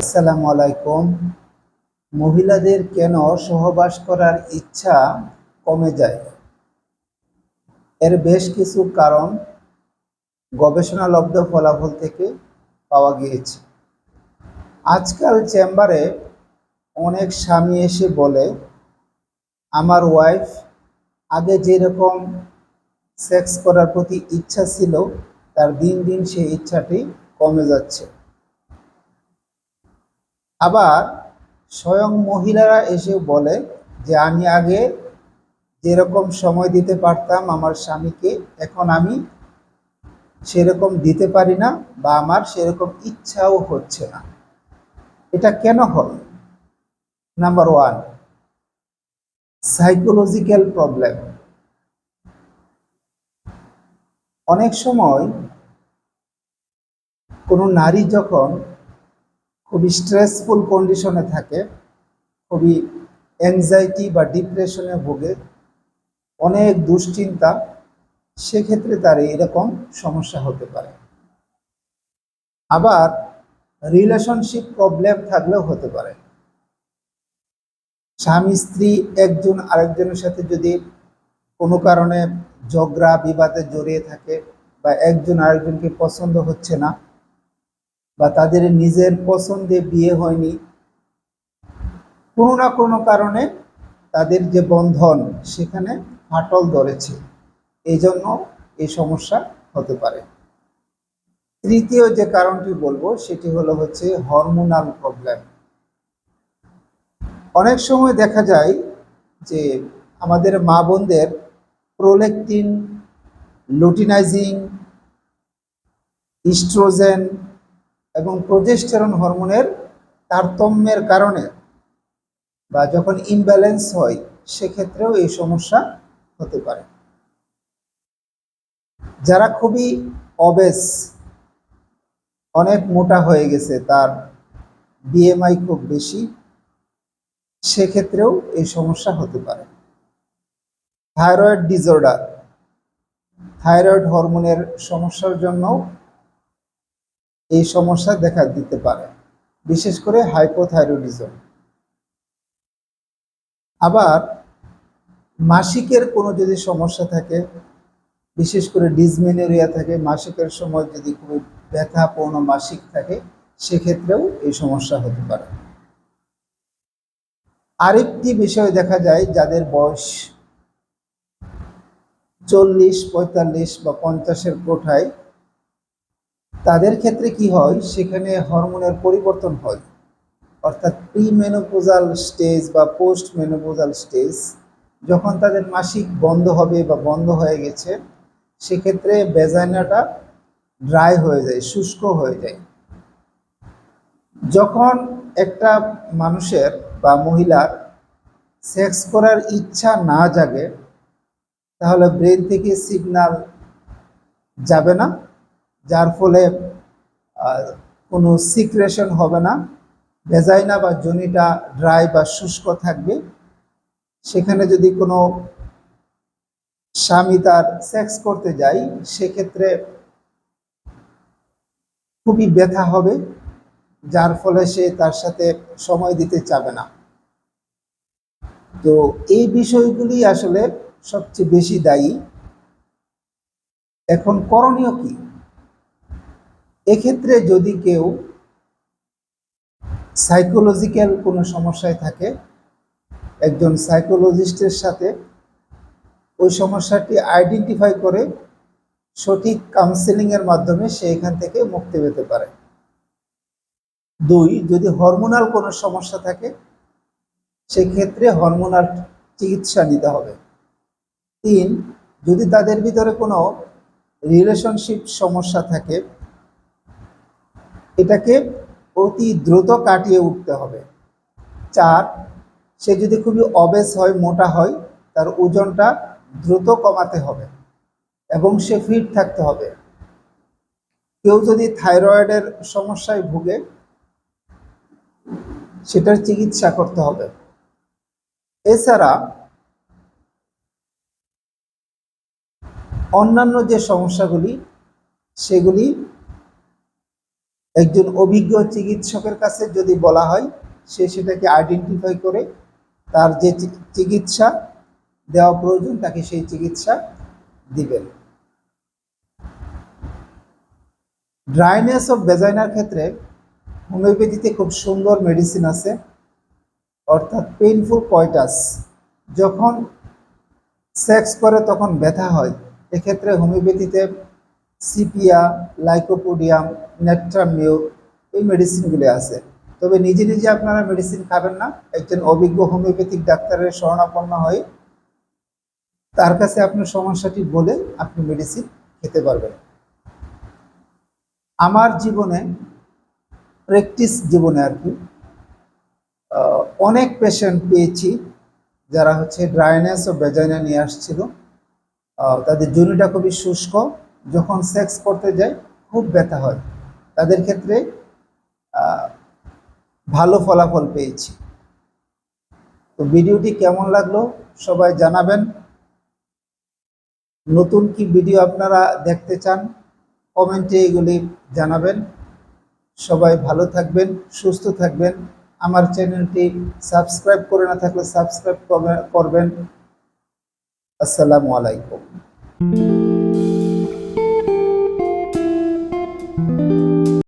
আসসালামু আলাইকুম। মহিলাদের কেন সহবাস করার ইচ্ছা কমে যায়? এর বেশ কিছু কারণ গবেষণালব্ধ ফলাফল থেকে পাওয়া গিয়েছে। আজকাল চেম্বারে অনেক স্বামী এসে বলে, আমার ওয়াইফ আগে যেরকম সেক্স করার প্রতি ইচ্ছা ছিল তার দিন দিন সেই ইচ্ছাটি কমে যাচ্ছে। আবার স্বয়ং মহিলারা এসে বলে যে, আমি আগে যেরকম সময় দিতে পারতাম আমার স্বামীকে, এখন আমি সেরকম দিতে পারি না বা আমার সেরকম ইচ্ছাও হচ্ছে না। এটা কেন হয় নাম্বার ওয়ান সাইকোলজিক্যাল প্রবলেম অনেক সময় কোনো নারী যখন খুবই স্ট্রেসফুল কন্ডিশনে থাকে, খুবই অ্যাংজাইটি বা ডিপ্রেশনে ভোগে, অনেক দুশ্চিন্তা, সেক্ষেত্রে তার এরকম সমস্যা হতে পারে। আবার রিলেশনশিপ প্রবলেম থাকলেও হতে পারে। স্বামী স্ত্রী একজন আরেকজনের সাথে যদি কোনো কারণে ঝগড়া, বিবাদে জড়িয়ে থাকে বা একজন আরেকজনকে পছন্দ হচ্ছে না বা তাদের নিজের পছন্দে বিয়ে হয়নি, কোনো না কোনো কারণে তাদের যে বন্ধন সেখানে ফাটল ধরেছে। এই জন্য এই সমস্যা হতে পারে। তৃতীয় যে কারণটি বলব সেটি হলো হচ্ছে হরমোনাল প্রবলেম অনেক সময় দেখা যায় যে আমাদের মা বোনদের প্রোলেকটিন লুটিনাইজিং ইস্ট্রোজেন এবং প্রজেস্টেরন হরমোনের তারতম্যের কারণে বা যখন ইমব্যালেন্স হয়, সেক্ষেত্রেও এই সমস্যা হতে পারে। যারা খুবই অবেস অনেক মোটা হয়ে গেছে, তার বিএমআই খুব বেশি, সেক্ষেত্রেও এই সমস্যা হতে পারে। থাইরয়েড ডিসঅর্ডার থাইরয়েড হরমোনের সমস্যার জন্যও এই সমস্যা দেখা দিতে পারে, বিশেষ করে হাইপোথাইরয়েডিজম আবার মাসিকের কোনো যদি সমস্যা থাকে, বিশেষ করে ডিসমেনোরিয়া থাকে, মাসিকের সময় যদি খুব ব্যথাপূর্ণ মাসিক থাকে, সেক্ষেত্রেও এই সমস্যা হতে পারে। আরেকটি বিষয় দেখা যায় যাদের বয়স চল্লিশ, পঁয়তাল্লিশ বা পঞ্চাশের কোঠায় তাদের ক্ষেত্রে কি হয়? সেখানে হরমোনের পরিবর্তন হয়। অর্থাৎ প্রি মেনোপোজাল স্টেজ বা পোস্ট মেনোপোজাল স্টেজ যখন তাদের মাসিক বন্ধ হবে বা বন্ধ হয়ে গেছে, সেক্ষেত্রে বেজাইনাটা ড্রাই হয়ে যায়, শুষ্ক হয়ে যায়। যখন একটা মানুষের বা মহিলার সেক্স করার ইচ্ছা না জাগে তাহলে ব্রেন থেকে সিগনাল যাবে না, যার ফলে কোনো সিক্রেশন হবে না। ভেজাইনা বা জনিটা ড্রাই বা শুষ্ক থাকবে। সেখানে যদি কোনো স্বামী তার সেক্স করতে যায়, সেক্ষেত্রে খুবই ব্যথা হবে, যার ফলে সে তার সাথে সময় দিতে চাবে না। তো এই বিষয়গুলি আসলে সবচেয়ে বেশি দায়ী। এখন করণীয় কি? এক্ষেত্রে যদি কেউ সাইকোলজিক্যাল কোনো সমস্যায় থাকে, একজন সাইকোলজিস্টের সাথে ওই সমস্যাটি আইডেন্টিফাই করে সঠিক কাউন্সেলিংয়ের মাধ্যমে সে এখান থেকে মুক্তি পেতে পারে। দুই, যদি হরমোনাল কোনো সমস্যা থাকে, সেক্ষেত্রে হরমোনাল চিকিৎসা নিতে হবে। তিন, যদি তাদের ভিতরে কোনো রিলেশনশিপ সমস্যা থাকে, এটাকে অতি দ্রুত কাটিয়ে উঠতে হবে। চার, সে যদি খুবই অবেস হয়, মোটা হয়, তার ওজনটা দ্রুত কমাতে হবে এবং সে ফিট থাকতে হবে। কেউ যদি থাইরয়েডের সমস্যায় ভুগে, সেটার চিকিৎসা করতে হবে। এছাড়া অন্যান্য যে সমস্যাগুলি, সেগুলি একজন অভিজ্ঞ চিকিৎসকের কাছে যদি বলা হয়, সে সেটাকে আইডেন্টিফাই করে তার যে চিকিৎসা দেওয়া প্রয়োজন, তাকে সেই চিকিৎসা দিবেন। ড্রাইনেস অফ ভেজাইনার ক্ষেত্রে হোমিওপ্যাথিতে খুব সুন্দর মেডিসিন আছে, অর্থাৎ পেইনফুল কয়টাস যখন সেক্স করে, তখন ব্যথা হয়। এক্ষেত্রে হোমিওপ্যাথিতে সিপিয়া, লাইকোপোডিয়াম নেট্রামিউ এই মেডিসিনগুলি আছে। তবে নিজে নিজে আপনারা মেডিসিন খাবেন না। একজন অভিজ্ঞ হোমিওপ্যাথিক ডাক্তারের শরণাপন্ন হয়ে তার কাছে আপনার সমস্যাটি বলে আপনি মেডিসিন খেতে পারবেন। আমার জীবনে প্র্যাকটিস জীবনে আর কি অনেক পেশেন্ট পেয়েছি যারা হচ্ছে ড্রাইনেস ও বেজাইনা নিয়ে আসছিল। তাদের জনিটা খুবই শুষ্ক, যখন সেক্স করতে যায় খুব ব্যথা হয়। তাদের ক্ষেত্রে ভালো ফলাফল পেয়েছি। তো ভিডিওটি কেমন লাগল সবাই জানাবেন। নতুন কি ভিডিও আপনারা দেখতে চান, কমেন্টে এগুলি জানাবেন। সবাই ভালো থাকবেন, সুস্থ থাকবেন। আমার চ্যানেলটি সাবস্ক্রাইব করে না থাকলে সাবস্ক্রাইব করবেন। আসসালামু আলাইকুম।